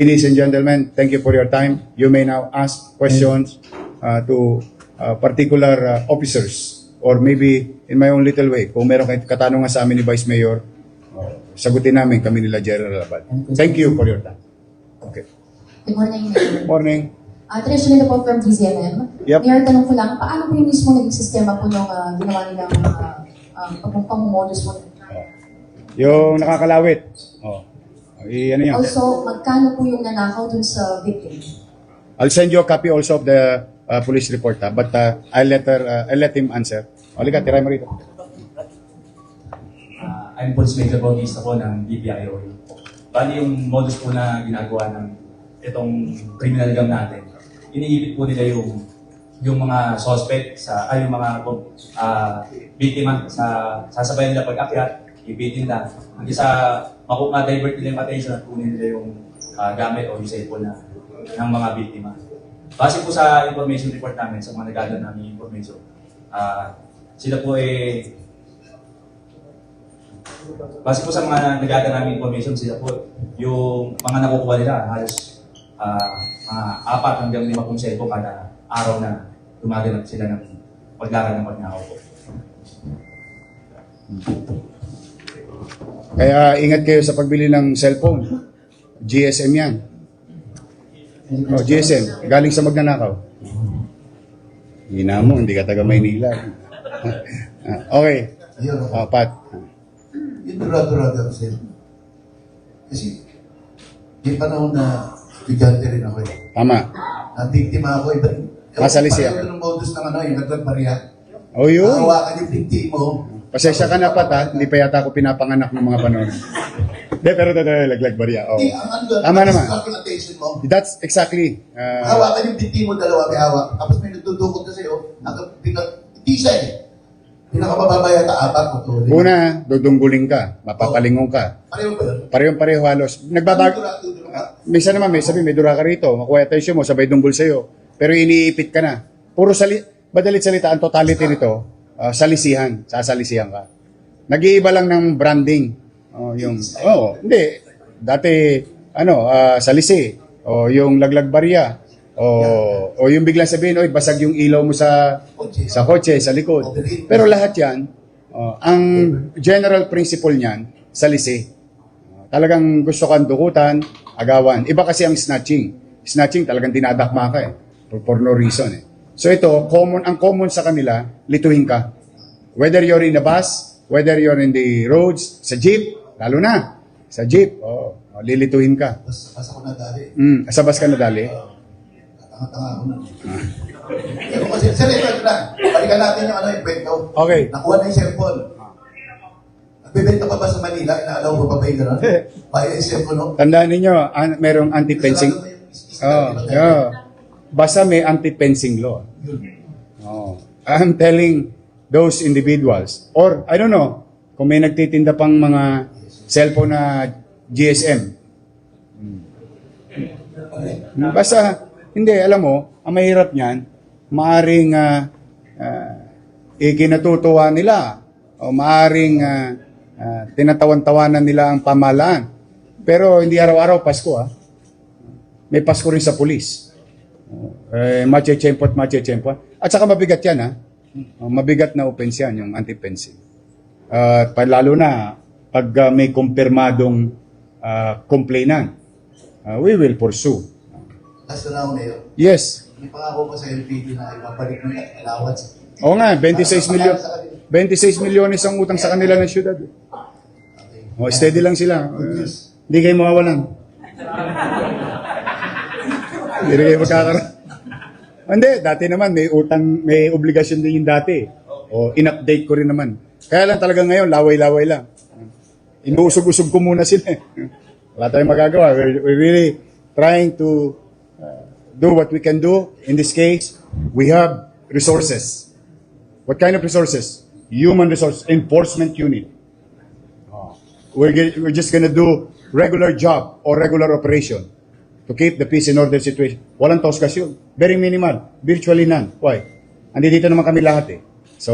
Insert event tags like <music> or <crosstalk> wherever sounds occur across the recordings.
Ladies and gentlemen, thank you for your time. You may now ask questions uh, to uh, particular uh, officers or maybe in my own little way. Kung meron kayong katanungan sa amin ni Vice Mayor, uh, sagutin namin kami nila General Abad. Thank you for your time. Okay. Good morning, Mayor. Morning. Uh, Treasury po from DZMM. Yep. Mayor, tanong ko lang, paano po yung mismo naging sistema po nung uh, ginawa nilang uh, um, pagpapamodus po? Yung nakakalawit. Oh. I, ano yan? Also, magkano po yung nanakaw dun sa victim? I'll send you a copy also of the uh, police report, ha? but uh, I'll, let her, uh, I'll let him answer. Halika, tiray mo rito. Uh, I'm Police Major Bautista po ng BPIO. Bali yung modus po na ginagawa ng itong criminal gang natin, iniipit po nila yung yung mga suspect sa ay yung mga uh, biktima sa sasabay nila pag-akyat, ipitin nila. Hanggang sa maku- ma-divert nila yung attention at kunin nila yung ah, gamit o yung cellphone na ng mga biktima. Base po sa information report namin, sa mga nagdadala namin information, ah, sila po eh Base po sa mga nagada namin information, sila po, yung mga nakukuha nila, halos ah, mga apat hanggang lima pong cellphone kada araw na gumaganap sila ng paglakad ng pagnakaw po. Kaya ingat kayo sa pagbili ng cellphone. GSM yan. Oh, GSM. Galing sa magnanakaw. Hina mo, hindi ka taga Maynila. <laughs> Okay. Ayun, Oh, Pat. yung durado-rado kasi. Kasi, yung panahon na estudyante rin ako eh. Tama. Ang biktima ako, iba. Masalisi ako. Pareho ng modus ng ano, yung nagpapariya. Oh, yun. Hawakan yung biktima mo. Pasensya ka na, Pat, ha? Hindi pa yata ako pinapanganak ng mga panon. Hindi, pero totoo, laglag bariya. Oh. Hindi, ang ano Tama naman. ang mo. That's exactly. uh, Hawakan yung biktima mo, dalawa may hawak. Tapos may nagdudukot na sa'yo. Ang pinag... Tisa eh. Pinakamababa yata, apat o tuloy. una, dudungguling ka, mapapalingon ka. Pareho ba yun? Parehong-pareho halos. Nagbabag... Durado, durado. Minsan naman may sabi, may dura ka rito, makuha attention mo, sabay dunggol sa'yo. Pero iniipit ka na. Puro sali, madalit salita, ang totality nito, uh, salisihan, sasalisihan ka. Nag-iiba lang ng branding. Oh, yung, oh, hindi. Dati, ano, ah, salisi. O yung laglag barya. O, o yung biglang sabihin, oy, basag yung ilaw mo sa sa kotse, sa likod. Pero lahat yan, oh, ang general principle niyan, salisi. Oh, talagang gusto kang dukutan, agawan. Iba kasi ang snatching. Snatching talagang dinadakma ka eh. For, for no reason eh. So ito, common, ang common sa kanila, lituhin ka. Whether you're in a bus, whether you're in the roads, sa jeep, lalo na, sa jeep, oh, oh, lilituhin ka. Tapos, pas ako na dali. Mm, sa bus ka nadali. Tanga-tanga ako na. Pero kasi, seryoso ito na. Balikan natin yung ano, yung kwento. Okay. Nakuha na yung cellphone. Nagbibenta pa ba sa Manila? Inaalaw mo pa ba yung gano'n? <laughs> Kaya yung cellphone, no? Tandaan ninyo, an- merong anti-fencing. Oh, yeah. Basta may anti-fencing law. Oh. I'm telling those individuals, or I don't know, kung may nagtitinda pang mga cellphone na GSM. Hmm. Basta, hindi, alam mo, ang mahirap niyan, maaring uh, uh, ikinatutuwa nila o maaring uh, uh, tinatawan-tawanan nila ang pamahalaan. Pero hindi araw-araw Pasko ah. May Pasko rin sa pulis. Eh, machechempo at machechempo. At saka mabigat yan, ha? Uh, mabigat na offense yan, yung anti-fencing. At pa lalo na, pag uh, may kumpirmadong uh, complainant, uh, we will pursue. Last na ako ngayon. Yes. May pangako ko sa LPD na ibabalik mo yung allowance. Oo nga, 26 milyon. 26 milyones ang utang sa kanila ng syudad. Okay. Oh, steady lang sila. Uh, Hindi kayo mawawalan. <laughs> Hindi rin kayo magkakaroon. Hindi, dati naman may utang, may obligasyon din yung dati. O in-update ko rin naman. Kaya lang talaga ngayon, laway-laway lang. Inuusog-usog ko muna sila. eh. Wala tayong magagawa. We're, we're really trying to uh, do what we can do. In this case, we have resources. What kind of resources? Human resource enforcement unit. We're, ge- we're just gonna do regular job or regular operation to keep the peace and order situation. Walang tausgas yun. Very minimal. Virtually none. Why? Andi dito naman kami lahat eh. So,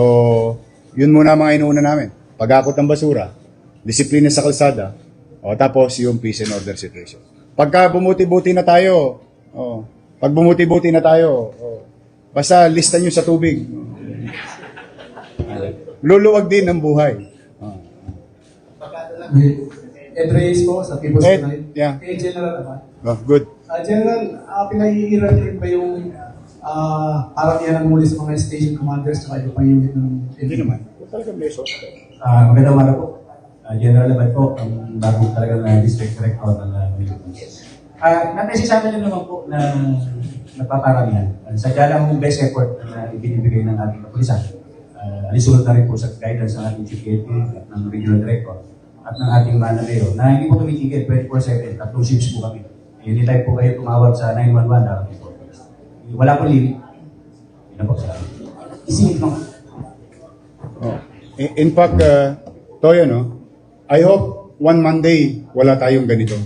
yun muna ang mga inuuna namin. Pag-akot ng basura, disiplina sa kalsada, o tapos yung peace and order situation. pagka bumuti-buti na tayo, oh, pag bumuti-buti na tayo, oh, basta lista nyo sa tubig. Luluwag din ang buhay. Oh. Reyes po sa People's Ed, Tonight. yeah. Kay General naman. Oh, good. Ah, General, uh, pinahihirap rin ba yung ah parang yan ang muli sa mga station commanders at iba pa unit ng Hindi naman. Talaga may source. Ah, magandang umaga po. Ah, General Abad po, ang bago talaga na district director ng uh, Philippines. Ah, napesisabi lang naman po na napaparamihan. Uh, sadya lang ang best effort na ibinibigay ng ating kapulisan. Uh, alisunod na rin po sa guidance ng ating chief at ng regional director at ng ating mananayo na hindi po kami tigil 24-7, tatlong shifts po kami. Anytime po kayo tumawag sa 911 na Wala po limit. Yun po sa Isingit lang. Oh. In, in fact, uh, Toyo, no? I hope one Monday wala tayong ganito.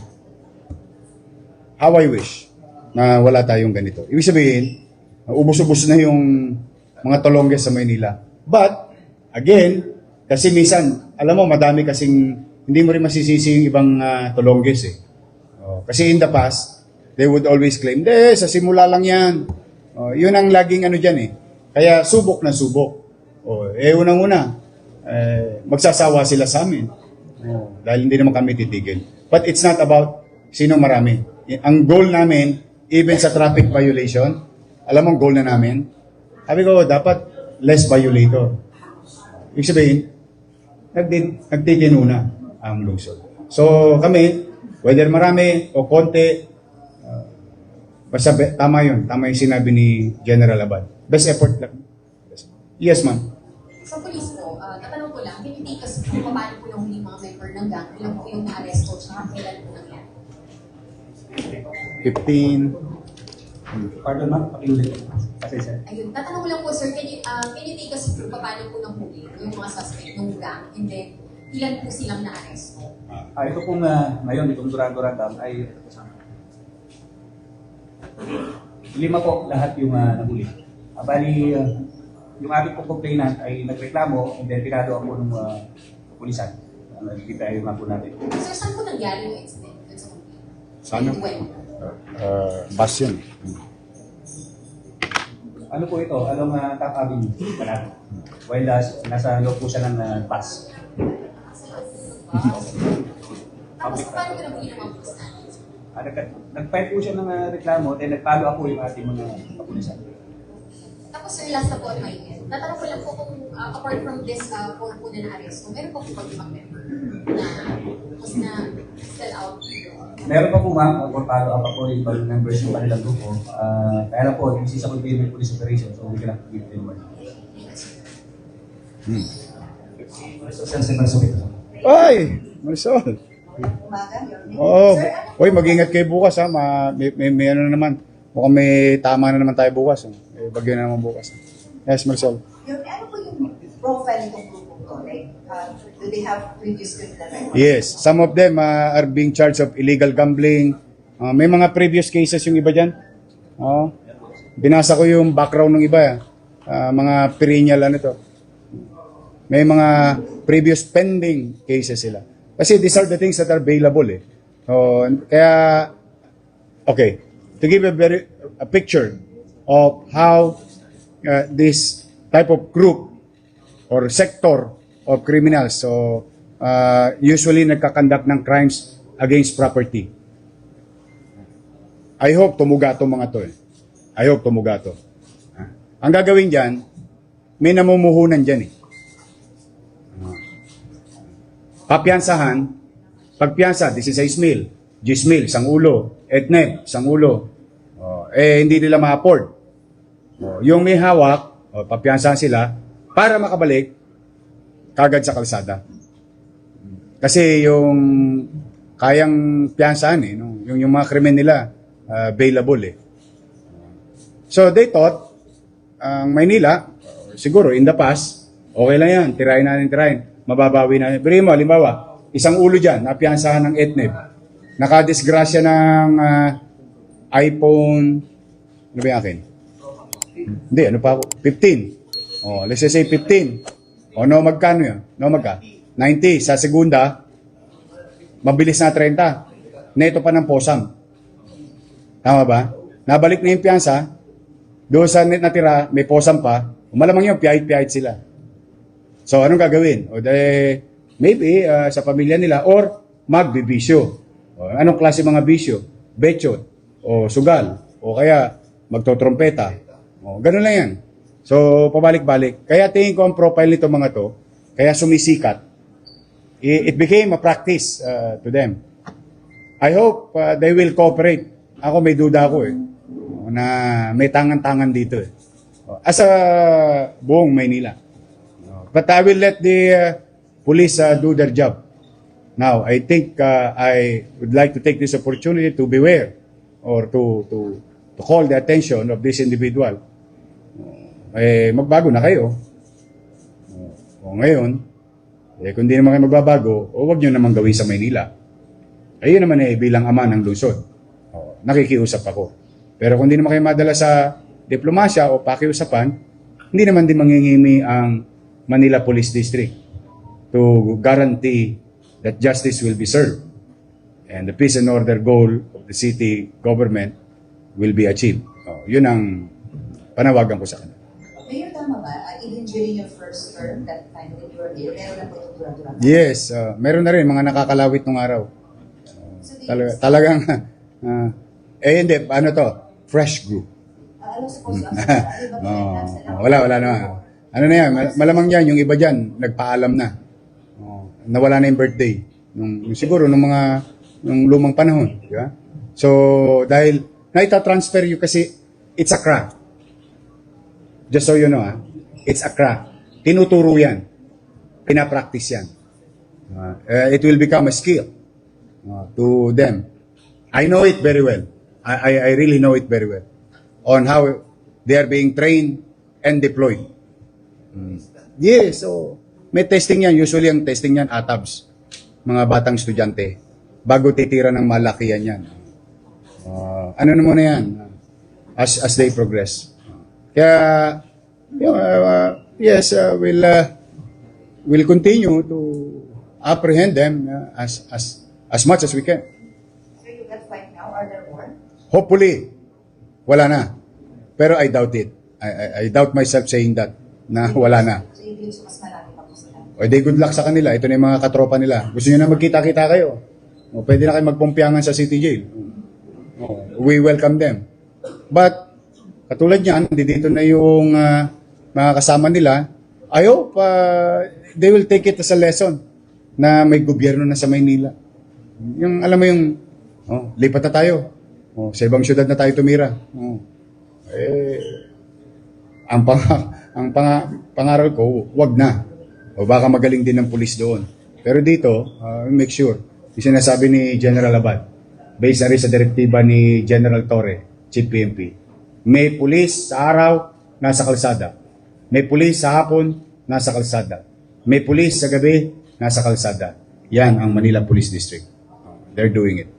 How I wish na wala tayong ganito. Ibig sabihin, ubus-ubus na yung mga tolongges sa Maynila. But, again, kasi minsan, alam mo, madami kasing, hindi mo rin masisisi yung ibang uh, tolongges eh. Oh, kasi in the past, they would always claim, de, sa simula lang yan. Oh, yun ang laging ano dyan eh. Kaya subok na subok. Oh, eh, unang-una, eh, magsasawa sila sa amin. Oh, dahil hindi naman kami titigil. But it's not about sino marami. Ang goal namin, even sa traffic violation, alam mo ang goal na namin? Sabi ko, dapat less violator. Ibig sabihin, nagdi- nagtitin una ang lungsod. So kami, whether marami o konti, uh, basta be- tama yun. Tama yung sinabi ni General Abad. Best effort lang. Yes, ma'am. Sa police po, ah, tatanong ko lang, can you take us kung paano po yung huling mga member ng gang, ilan po yung na-arresto, tsaka kailan po nangyari? 15. Pardon ma'am, pakiulit. Kasi sir. Ayun, tatanong ko lang po sir, can you, ah, can you take us through paano po ng huli yung mga suspect ng gang, and then ilan po silang na-arresto? Ah, ito pong uh, ngayon, itong Durango Random ay lima po lahat yung uh, nahuli. Ah, bali, ah, yung ating pong complainant ay nagreklamo and then pinado ako ng uh, pulisan. Uh, kita yung po natin. Sir, saan po nangyari yung incident? Dun sa complaint? Sana? And when? Uh, bus yun. Ano po ito? Along uh, Top Avenue. While uh, nasa loob po siya ng uh, bus. Tapos paano ko nabuli ng mga pulis Ah, nag nag-file po siya ng uh, reklamo, then nag-follow up po yung ating mga kapulisan. Tapos sir, last na po on my end. Tatanong ko lang po kung ah, apart from this uh, four po na na-arresto, meron po po ibang member na mas na sell out Meron pa po ma'am, uh, for follow up po yung ibang members ng kanilang grupo. Uh, kaya lang po, this is a containment police operation, so we cannot give them more. Sensible subito. Ay! Marisol! Oo. Uy, mag-ingat kayo bukas ha. Ma, may, may, may ano na naman. Mukhang may tama na naman tayo bukas. Eh. May bagyo na naman bukas. Yes, Marisol. Yung, ano po yung profile ng grupo to? Like, uh, do they have previous criminal record? Yes, some of them uh, are being charged of illegal gambling. Uh, may mga previous cases yung iba dyan. Oo. binasa ko yung background ng iba. Uh, mga perennial ano to. May mga previous pending cases sila. Kasi these are the things that are available eh. So, kaya, okay, to give a very a picture of how uh, this type of group or sector of criminals. So, uh, usually nagkakandak ng crimes against property. I hope tumuga to mga to eh. I hope tumuga to. Ang gagawin dyan, may namumuhunan dyan eh. Ah. Papiansahan, pagpiansa, 16 mil, 10 mil, isang ulo, etneb, isang ulo. Oh, eh, hindi nila ma-afford. Oh, yung may hawak, oh, papiansahan sila para makabalik kagad sa kalsada. Kasi yung kayang piyansahan eh, no? yung, yung mga krimen nila uh, available eh. So they thought, ang Maynila, uh, siguro in the past, okay lang yan, tirahin natin, tirahin. Mababawi na. Pero mo, halimbawa, isang ulo dyan, napiyansahan ng etneb. Nakadisgrasya ng uh, iPhone, ano ba yung akin? Hindi, ano pa ako? 15. Oh, let's say 15. O no, magkano yun? No, magka? 90. Sa segunda, mabilis na 30. Neto pa ng posam. Tama ba? Nabalik na yung piyansa, doon sa natira, may posam pa, malamang yun, piyahit-piyahit sila. So, anong gagawin? O de, maybe ah, sa pamilya nila or magbibisyo. O, anong klase mga bisyo? Betchot, o sugal, o kaya magtotrompeta. O, ganun lang yan. So, pabalik-balik. Kaya tingin ko ang profile nito mga to, kaya sumisikat. I- It became a practice uh, to them. I hope uh, they will cooperate. Ako may duda ako eh. Na may tangan-tangan dito eh. As a buong Maynila. But I will let the uh, police uh, do their job. Now, I think uh, I would like to take this opportunity to beware or to to to call the attention of this individual. Eh, magbago na kayo. O ngayon, eh, kung di naman kayo magbabago, o wag nyo naman gawin sa Maynila. Ayun naman eh, bilang ama ng lungsod. O, nakikiusap ako. Pero kung di naman kayo madala sa diplomasya o pakiusapan, hindi naman din mangingimi ang Manila Police District to guarantee that justice will be served and the peace and order goal of the city government will be achieved. O, yun ang panawagan ko sa kanila. Mayor, tama ba? Uh, even during your first term, that time when you were there, meron na po yung dura-dura. Yes, uh, meron na rin mga nakakalawit nung araw. So, Talaga, talagang, <laughs> ah, eh hindi, ano to? Fresh group. Uh, ano <laughs> Oo, pinag-announce na lang? wala, wala naman. Ano na yan, mal- malamang yan, yung iba dyan, nagpaalam na. Oo, nawala na yung birthday. Nung, siguro, nung mga, nung lumang panahon. Di ba? So, dahil, naita-transfer you kasi, it's a crack. Just so you know, ah, it's a crack. Tinuturo yan. Pinapractice yan. Eh, it will become a skill uh, to them. I know it very well. I, I, I really know it very well on how they are being trained and deployed. Mm. Yes, so may testing yan. Usually ang testing yan, ATABS, mga batang estudyante, bago titira ng malakihan yan. Uh, ano na muna yan, as, as they progress. Kaya, yun, uh, yes, uh, we'll, uh, we'll continue to apprehend them uh, as, as, as much as we can. So you got five now, are there more? Hopefully, wala na. Pero I doubt it. I, I, I doubt myself saying that na wala na. So. O di good luck sa kanila. Ito na yung mga katropa nila. Gusto nyo na magkita-kita kayo. O, pwede na kayo magpumpiyangan sa city jail. O, we welcome them. But, katulad niyan, dito na yung ah, mga kasama nila. I hope ah, they will take it as a lesson na may gobyerno na sa Maynila. Yung, alam mo yung, oh, lipat na tayo. Oh, sa ibang syudad na tayo tumira. Oh. Eh, ang pang ang pang, pangaral ko, wag na. O baka magaling din ng pulis doon. Pero dito, uh, make sure. Yung sinasabi ni General Abad, based na rin sa direktiba ni General Torre, Chief PMP, may pulis sa araw, nasa kalsada. May pulis sa hapon, nasa kalsada. May pulis sa gabi, nasa kalsada. Yan ang Manila Police District. They're doing it.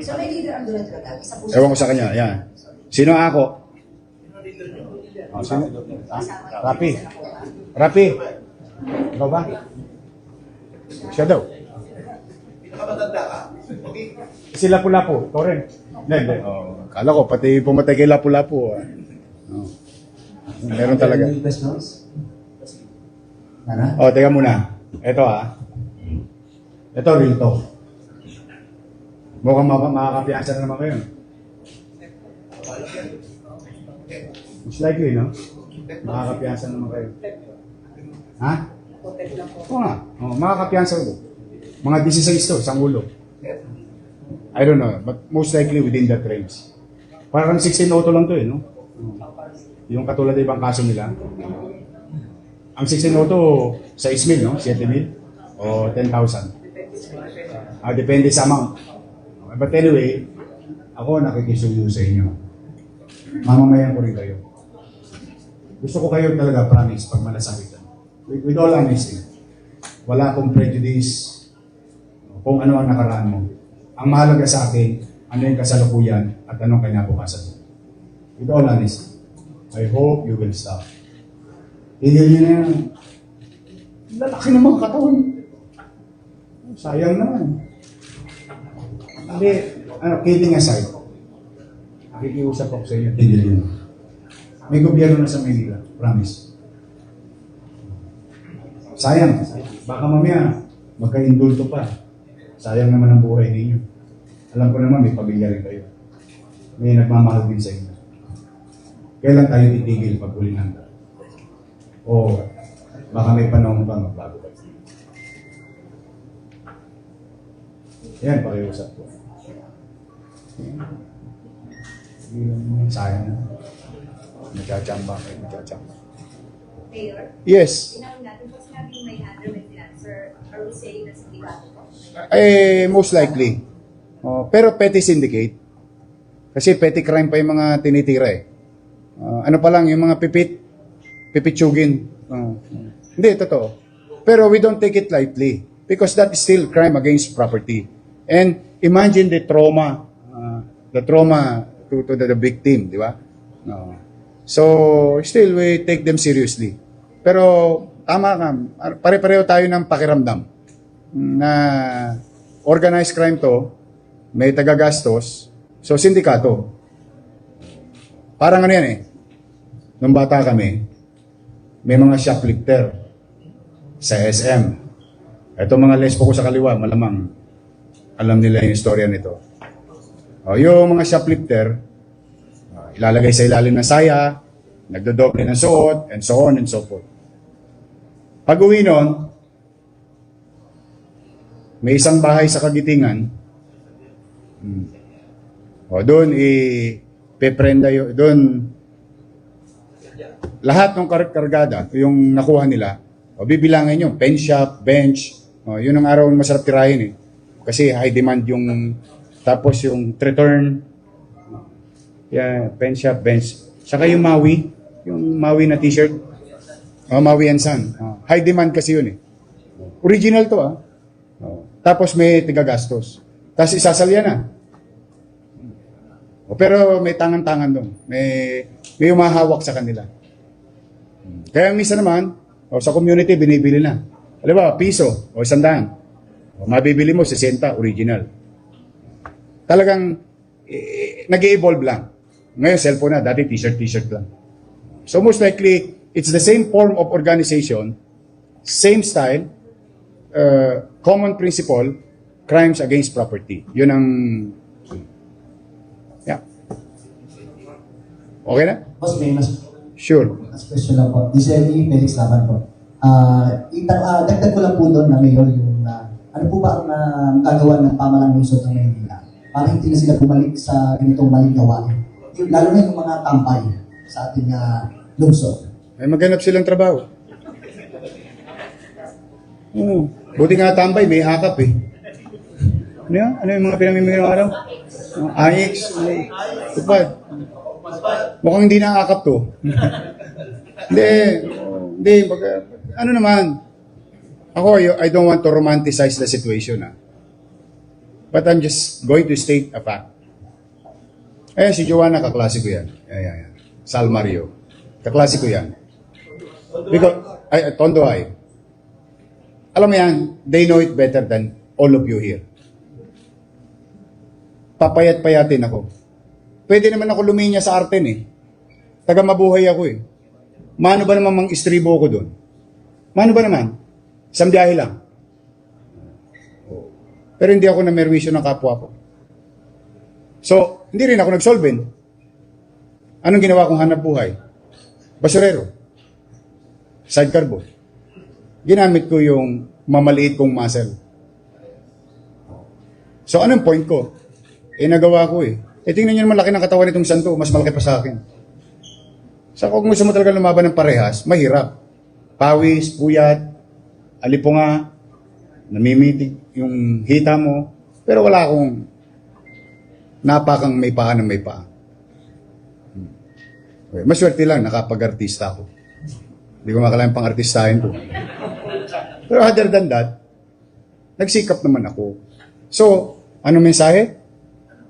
So may leader ang po Ewan ko sa kanya, yan. Sino ako? Oh, sino? Ah, Rapi. Rapi. Ikaw ba? Siya daw. Si Lapu-Lapu, Torren. Hindi, hindi. Oh, kala ko, pati pumatay kay Lapu-Lapu. ah. Oh. Meron talaga. Oh, teka muna. Ito ah. Ito, real talk. Mukhang ma- makakapiyansa na naman kayo. Most likely, no? Makakapiyansa naman kayo. Ha? Oo nga. Oh, makakapiyansa ko. Mga 16 to, isang ulo. I don't know, but most likely within that range. Parang 16 auto lang to eh, no? Yung katulad ng ibang kaso nila. Ang 16 auto, 6 mil, no? 7 mil? O 10,000? Ah, depende sa amount. But anyway, ako nakikisuyo sa inyo. Mamamayan ko rin kayo. Gusto ko kayo talaga, promise, pag malasakitan. With, with all honesty, wala akong prejudice kung ano ang nakaraan mo. Ang mahalaga sa akin, ano yung kasalukuyan at anong kinabukasan mo. With all honesty, I hope you will stop. Tigil nyo na yan. Lalaki ng mga katawan. Sayang naman. Hindi, ano, kidding aside. Nakikiusap ako sa inyo, tigil yun. May gobyerno na sa Manila, promise. Sayang, baka mamaya magka-indulto pa. Sayang naman ang buhay ninyo. Alam ko naman, may pamilya rin kayo. May nagmamahal din sa inyo. Kailan tayo titigil pag huli handa? O baka may panahon pa magbago pa. Yan, pakiusap ko. Sayang na. Nagkachamba kayo, nagkachamba. Mayor, Yes. tinawag natin po sinabing may under may financer. Are we saying na sindikato po? Eh, most likely. Oh, pero petty syndicate. Kasi petty crime pa yung mga tinitira eh. Ah, ano pa lang, yung mga pipit, pipitsugin. Oh. Hindi, totoo. Pero we don't take it lightly because that is still crime against property. And imagine the trauma, ah, the trauma to, to the, the victim, di ba? No. So, still, we take them seriously. Pero, tama ka, pare-pareho tayo ng pakiramdam na organized crime to, may tagagastos, so sindikato. Parang ano yan eh, nung bata kami, may mga shoplifter sa SM. Ito mga lesbo ko sa kaliwa, malamang alam nila yung istorya nito. O, yung mga shoplifter, ilalagay sa ilalim ng saya, nagdodoble ng suot, and so on and so forth. Pag uwi nun, may isang bahay sa Kagitingan. Hmm. O doon i peprenda yo doon lahat ng kar- kargada, yung nakuha nila, o bibilangin nyo, pen shop, bench, o, yun ang araw masarap tirahin eh. Kasi high demand yung, tapos yung return, yeah, pen shop, bench. Saka yung Maui, yung Maui na t-shirt, o, Maui and Sun. O, high demand kasi yun eh. Original to ah. O, tapos may tigagastos. Tapos isasalya na. O, pero may tangan-tangan doon. May, may umahawak sa kanila. Kaya minsan naman, o, sa community, binibili na. Alam ba, piso o isandaan. O, mabibili mo, 60, original. Talagang, eh, nag-evolve lang. Ngayon, cellphone na. Dati, t-shirt, t-shirt lang. So most likely, it's the same form of organization, same style, uh, common principle, crimes against property. Yun ang... Yeah. Okay na? Boss, may mas, Sure. mas question lang po. Giselle Felix Laban po. Ah, ita, ah, dagdag ko lang po doon na mayor yung ah, ano po ba ang uh, gagawa ng pamalang lungsod ng Maynila para hindi na sila bumalik sa ganitong maling gawain. Lalo na yung mga tampay sa ating ah, lungsod. Ay maghanap silang trabaho. Oo. Buti nga tambay, may akap eh. Ano yan? Ano yung mga pinamimigay ng araw? Uh, AX, may tupad. Mukhang hindi na akap to. <laughs> hindi. Hindi. Pag, ano naman? Ako, I don't want to romanticize the situation. Ah. But I'm just going to state a fact. Eh, si Joanna, kaklase yan. Yan, yan, yan. Sal Mario. Kaklase ko yan. Because, ay, Tondo ay. Alam mo yan, they know it better than all of you here. Papayat-payatin ako. Pwede naman ako luminya sa Arten eh. Taga mabuhay ako eh. Mano ba naman mang istribo ko doon? Mano ba naman? Isang lang. Pero hindi ako na merwisyo ng kapwa ko. So, hindi rin ako nag-solvent. Anong ginawa kong hanap buhay? Basurero. Sidecar boat. Ginamit ko yung mamaliit kong muscle. So, anong point ko? Eh, nagawa ko eh. Eh, tingnan nyo naman laki ng katawan nitong santo. Mas malaki pa sa akin. Sa kung gusto mo talaga lumaban ng parehas, mahirap. Pawis, puyat, alipunga, namimitig yung hita mo. Pero wala akong napakang may paa ng may paa. Hmm. Okay. Maswerte lang, nakapag-artista ako. Hindi ko makalain pang artistahin ko. Pero other than that, nagsikap naman ako. So, ano mensahe?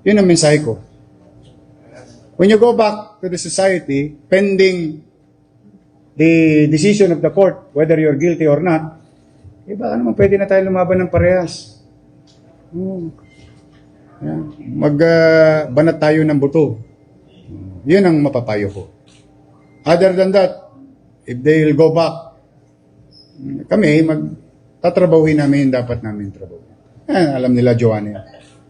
Yun ang mensahe ko. When you go back to the society, pending the decision of the court, whether you're guilty or not, eh baka naman pwede na tayo lumaban ng parehas. Hmm. Magbanat tayo ng buto. Yun ang mapapayo ko. Other than that, if they'll go back, kami, mag tatrabahuhin namin yung dapat namin trabaho. Eh, alam nila, Joanne.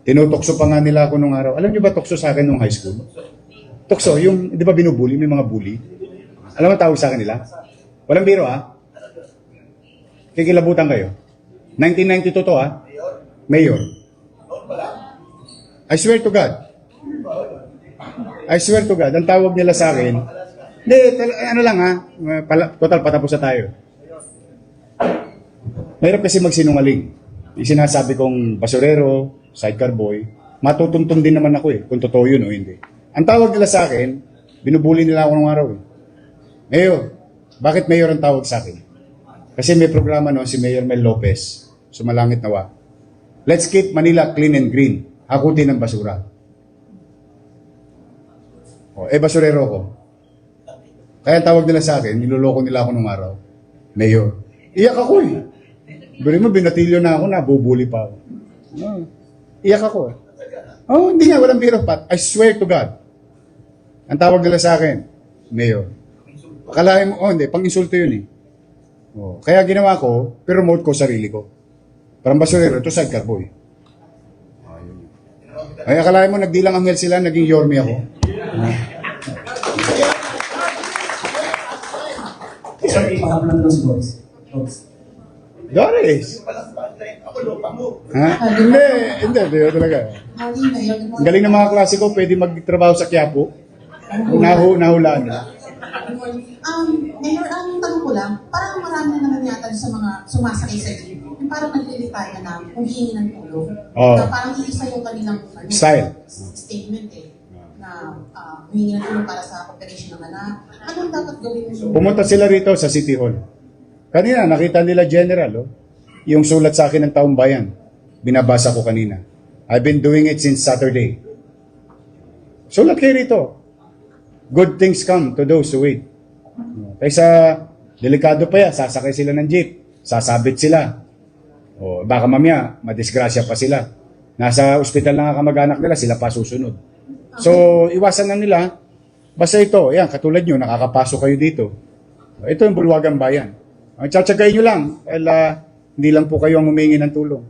Tinutokso pa nga nila ako nung araw. Alam niyo ba tukso sa akin nung high school? Tukso, yung, di ba binubuli, may mga bully. Alam mo tawag sa akin nila? Walang biro ah. Kikilabutan kayo. 1992 to ah. Mayor. I swear to God. I swear to God, ang tawag nila sa akin, hindi, tal- ano lang ha, pala, total patapos na tayo. Mahirap kasi magsinungaling. Yung sinasabi kong basurero, sidecar boy, matutuntun din naman ako eh, kung totoo yun o hindi. Ang tawag nila sa akin, binubuli nila ako nung araw eh. Mayor, bakit Mayor ang tawag sa akin? Kasi may programa noon si Mayor Mel Lopez, sumalangit nawa. Let's keep Manila clean and green. Hakutin ng basura. O, eh, basurero ko. Kaya tawag nila sa akin, niloloko nila ako nung araw. Mayor. Iyak ako eh. Bari mo, binatilyo na ako, nabubuli pa ako. Ah, iyak ako eh. Oh, hindi nga, walang biro pat. I swear to God. Ang tawag nila sa akin, Mayor. Akalain mo, oh hindi, pang-insulto yun eh. Oh, kaya ginawa ko, promote ko sarili ko. Parang basurero, ito sidecar boy. Ay, akalain mo, nagdilang anghel sila, naging yorme ako. Sir, ipahapon ng si Boris. Boris. Doris! Ha? Hindi, hindi, hindi talaga. Galing ng mga klase ko, pwede magtrabaho sa Quiapo. Nahu, nahulaan. Um, Mayor, ang tanong ko lang, parang marami na naman yata sa mga sumasakay sa jeep. Yung parang naglilitaya na humihingi ng tulong. Oo. Na parang iisa yung kanilang ano, Style. statement eh. Na uh, humingi ng tulong para sa operation ng anak. Anong dapat gawin mo? Pumunta sila rito sa City Hall. Kanina, nakita nila General, oh, yung sulat sa akin ng taong bayan. Binabasa ko kanina. I've been doing it since Saturday. Sulat kayo rito. Good things come to those who wait. Kaysa, delikado pa yan, sasakay sila ng jeep, sasabit sila. O, baka mamaya, madisgrasya pa sila. Nasa ospital na nga kamag-anak nila, sila pa susunod. So, iwasan na nila. Basta ito, yan, katulad nyo, nakakapasok kayo dito. Ito yung bulwagang bayan. Ang tsatsagay nyo lang, dahil ah, hindi lang po kayo ang humingi ng tulong.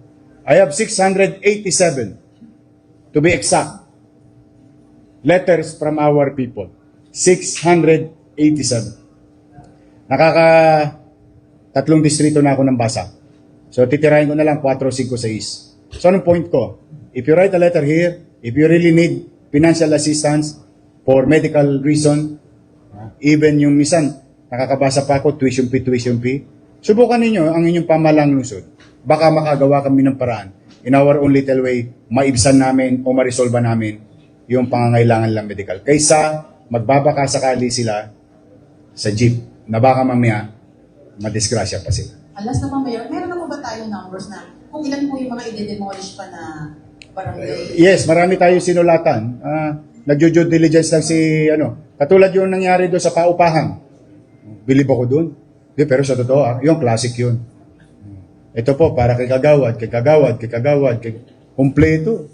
I have 687, to be exact, letters from our people. 687. Nakaka tatlong distrito na ako ng basa. So titirahin ko na lang 4, 5, 6. So anong point ko? If you write a letter here, if you really need financial assistance for medical reason, even yung misan, nakakabasa pa ako, tuition fee, tuition fee, subukan ninyo ang inyong pamalang lungsod. Baka makagawa kami ng paraan. In our own little way, maibsan namin o marisolba namin yung pangangailangan lang medical. Kaysa magbabaka sakali sila sa jeep na baka mamaya madisgrasya pa sila. Alas naman, Mayor, meron na ba tayong numbers na kung ilan po yung mga i-demolish pa na barangay? Yes, marami tayong sinulatan. Uh, Nagjo-due diligence lang si, ano, katulad yung nangyari doon sa paupahan. Bilib ako doon. Di, pero sa totoo, ah, yung classic yun. Ito po, para kay Kagawad, kay Kagawad, kay Kagawad, kay... Kompleto.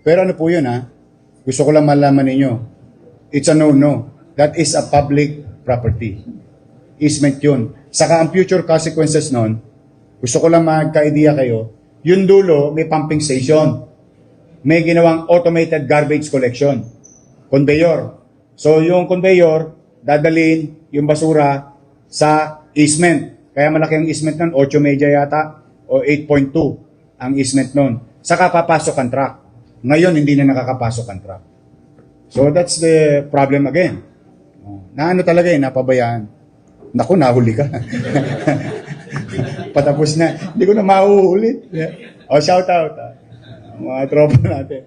Pero ano po yun, ha? Gusto ko lang malaman ninyo. It's a no-no. That is a public property. Easement yun. Saka ang future consequences nun, gusto ko lang magka-idea kayo, yung dulo, may pumping station. May ginawang automated garbage collection. Conveyor. So yung conveyor, dadalhin yung basura sa easement. Kaya malaki ang easement nun, 8 media yata, o 8.2 ang easement nun. Saka papasok ang truck. Ngayon, hindi na nakakapasok ang truck. So that's the problem again. Na ano talaga eh, napabayaan. Naku, nahuli ka. Patapos na. Hindi ko na mahuhuli. Yeah. Oh, shout out. ah. Mga tropa natin.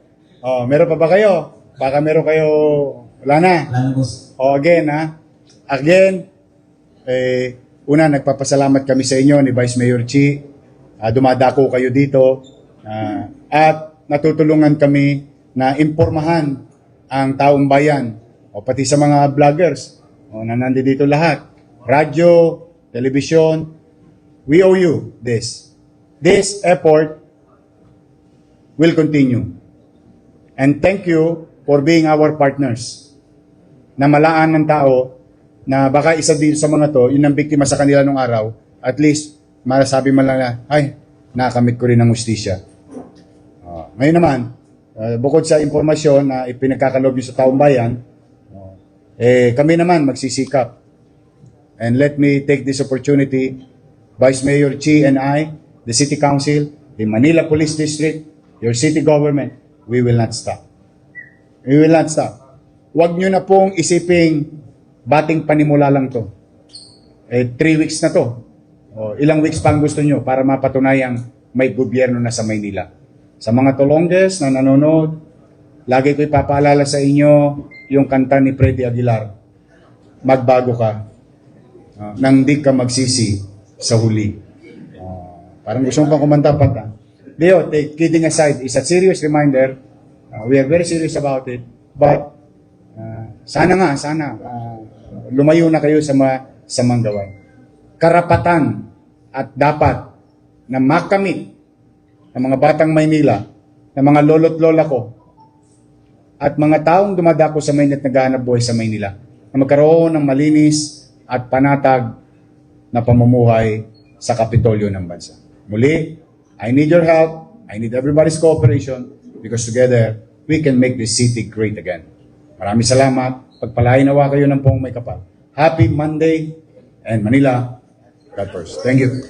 Oh, meron pa ba kayo? Baka meron kayo, wala na. Wala na, boss. O again, ha? Again, eh, una, nagpapasalamat kami sa inyo ni Vice Mayor Chi. Ah, dumadako kayo dito. Ah, at natutulungan kami na impormahan ang taong bayan o pati sa mga vloggers o na nandito lahat. Radyo, television, we owe you this. This effort will continue. And thank you for being our partners. Na malaan ng tao na baka isa din sa mga to, yun ang biktima sa kanila nung araw, at least, masasabi man lang na, ay, nakamit ko rin ng ustisya. Ah, ngayon naman, ah, bukod sa impormasyon na ipinagkakaloob nyo sa taong bayan, ah, eh, kami naman magsisikap. And let me take this opportunity, Vice Mayor Chi and I, the City Council, the Manila Police District, your city government, we will not stop. We will not stop. Huwag nyo na pong isiping bating panimula lang to. Eh, three weeks na to. O, ilang weeks pa ang gusto nyo para mapatunayang may gobyerno na sa Maynila. Sa mga Tolonges na nanonood, lagi ko ipapaalala sa inyo yung kanta ni Freddy Aguilar. Magbago ka uh, nang di ka magsisi sa huli. Ah, parang gusto mo pang kumanta pa ka. Leo, take, kidding aside, is a serious reminder. Uh, we are very serious about it. But, uh, sana nga, sana, uh, lumayo na kayo sa, ma, sa manggawan. Karapatan at dapat na makamit ng mga batang Maynila, ng mga lolo't lola ko, at mga taong dumadako sa Maynila at naghahanap buhay sa Maynila, na magkaroon ng malinis at panatag na pamumuhay sa Kapitolyo ng bansa. Muli, I need your help. I need everybody's cooperation because together, we can make this city great again. Maraming salamat. Pagpalain nawa kayo ng pong may kapal. Happy Monday and Manila. God first. Thank you.